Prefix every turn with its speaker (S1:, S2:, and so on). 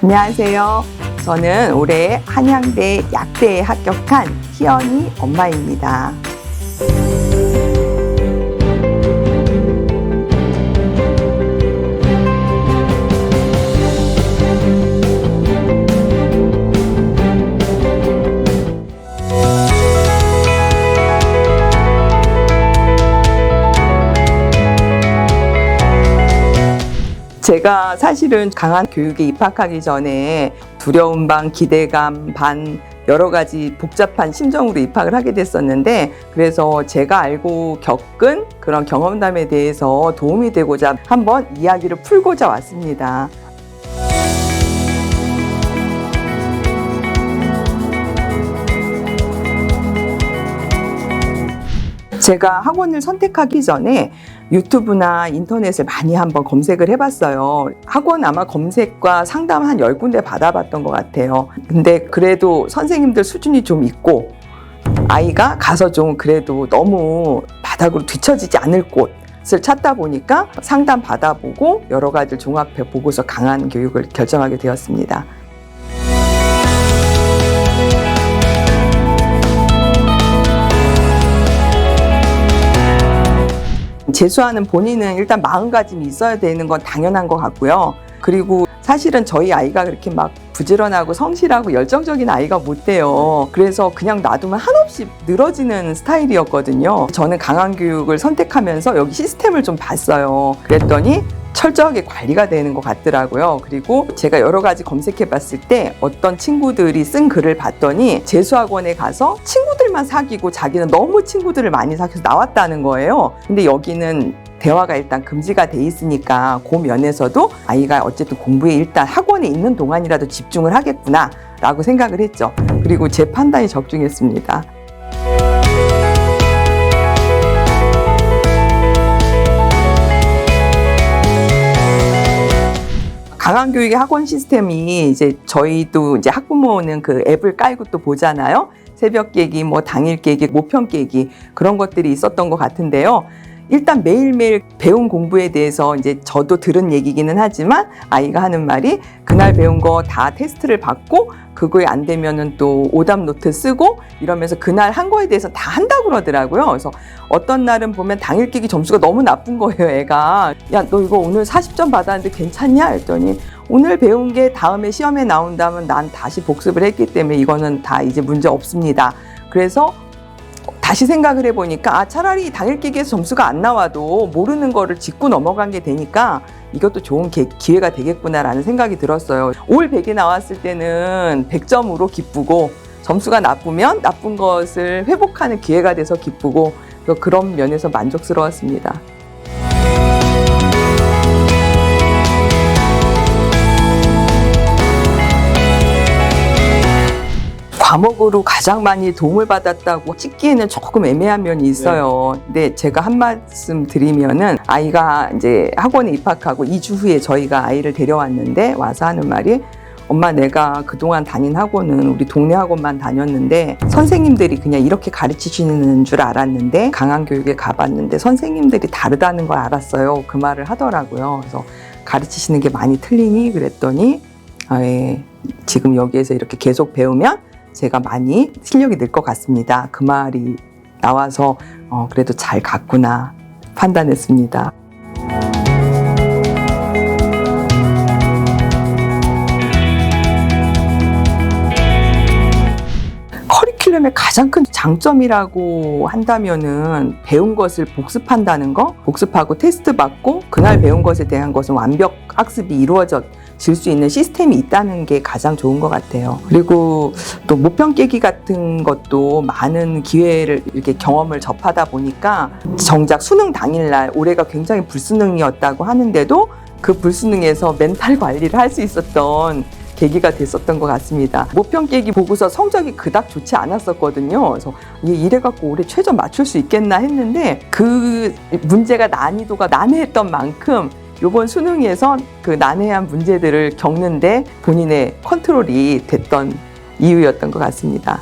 S1: 안녕하세요. 저는 올해 한양대 약대에 합격한 희연이 엄마입니다. 제가 사실은 강한 교육에 입학하기 전에 두려움 반, 기대감 반, 여러 가지 복잡한 심정으로 입학을 하게 됐었는데 그래서 제가 알고 겪은 그런 경험담에 대해서 도움이 되고자 한번 이야기를 풀고자 왔습니다. 제가 학원을 선택하기 전에 유튜브나 인터넷을 많이 한번 검색을 해봤어요. 학원 아마 검색과 상담 한 10군데 받아봤던 것 같아요. 근데 그래도 선생님들 수준이 좀 있고 아이가 가서 좀 그래도 너무 바닥으로 뒤처지지 않을 곳을 찾다 보니까 상담 받아보고 여러 가지를 종합해 보고서 강한 교육을 결정하게 되었습니다. 재수하는 본인은 일단 마음가짐이 있어야 되는 건 당연한 것 같고요. 그리고 사실은 저희 아이가 그렇게 막 부지런하고 성실하고 열정적인 아이가 못 돼요. 그래서 그냥 놔두면 한없이 늘어지는 스타일이었거든요. 저는 강한 교육을 선택하면서 여기 시스템을 좀 봤어요. 그랬더니 철저하게 관리가 되는 것 같더라고요. 그리고 제가 여러 가지 검색해 봤을 때 어떤 친구들이 쓴 글을 봤더니 재수학원에 가서 친구 들만 사귀고 자기는 너무 친구들을 많이 사귀어서 나왔다는 거예요. 근데 여기는 대화가 일단 금지가 돼 있으니까 그 면에서도 아이가 어쨌든 공부에 일단 학원에 있는 동안이라도 집중을 하겠구나 라고 생각을 했죠. 그리고 제 판단이 적중했습니다. 강한 교육의 학원 시스템이 이제 저희도 이제 학부모는 그 앱을 깔고 또 보잖아요. 새벽 깨기, 뭐 당일 깨기, 모평 깨기 그런 것들이 있었던 것 같은데요. 일단 매일매일 배운 공부에 대해서 이제 저도 들은 얘기기는 하지만 아이가 하는 말이 그날 배운 거 다 테스트를 받고 그거에 안 되면은 또 오답 노트 쓰고 이러면서 그날 한 거에 대해서 다 한다고 그러더라고요. 그래서 어떤 날은 보면 당일 깨기 점수가 너무 나쁜 거예요, 애가. 야, 너 이거 오늘 40점 받았는데 괜찮냐? 했더니 오늘 배운 게 다음에 시험에 나온다면 난 다시 복습을 했기 때문에 이거는 다 이제 문제 없습니다. 그래서 다시 생각을 해보니까 아 차라리 당일 기기에서 점수가 안 나와도 모르는 거를 짚고 넘어간 게 되니까 이것도 좋은 기, 기회가 되겠구나라는 생각이 들었어요. 올 100이 나왔을 때는 100점으로 기쁘고 점수가 나쁘면 나쁜 것을 회복하는 기회가 돼서 기쁘고 그런 면에서 만족스러웠습니다. 과목으로 가장 많이 도움을 받았다고 찍기에는 조금 애매한 면이 있어요. 근데 제가 한 말씀 드리면은 아이가 이제 학원에 입학하고 2주 후에 저희가 아이를 데려왔는데 와서 하는 말이 엄마 내가 그동안 다닌 학원은 우리 동네 학원만 다녔는데 선생님들이 그냥 이렇게 가르치시는 줄 알았는데 강한 교육에 가봤는데 선생님들이 다르다는 걸 알았어요. 그 말을 하더라고요. 그래서 가르치시는 게 많이 틀리니 그랬더니 아, 예. 지금 여기에서 이렇게 계속 배우면 제가 많이 실력이 늘 것 같습니다. 그 말이 나와서 어, 그래도 잘 갔구나 판단했습니다. 커리큘럼의 가장 큰 장점이라고 한다면은 배운 것을 복습한다는 거, 복습하고 테스트 받고 그날 배운 것에 대한 것은 완벽 학습이 이루어져 질수 있는 시스템이 있다는 게 가장 좋은 것 같아요. 그리고 또 모평 깨기 같은 것도 많은 기회를 이렇게 경험을 접하다 보니까 정작 수능 당일날 올해가 굉장히 불수능이었다고 하는데도 그 불수능에서 멘탈 관리를 할 수 있었던 계기가 됐었던 것 같습니다. 모평 깨기 보고서 성적이 그닥 좋지 않았었거든요. 그래서 이래 갖고 올해 최저 맞출 수 있겠나 했는데 그 문제가 난이도가 난해했던 만큼 이번 수능에서 그 난해한 문제들을 겪는데 본인의 컨트롤이 됐던 이유였던 것 같습니다.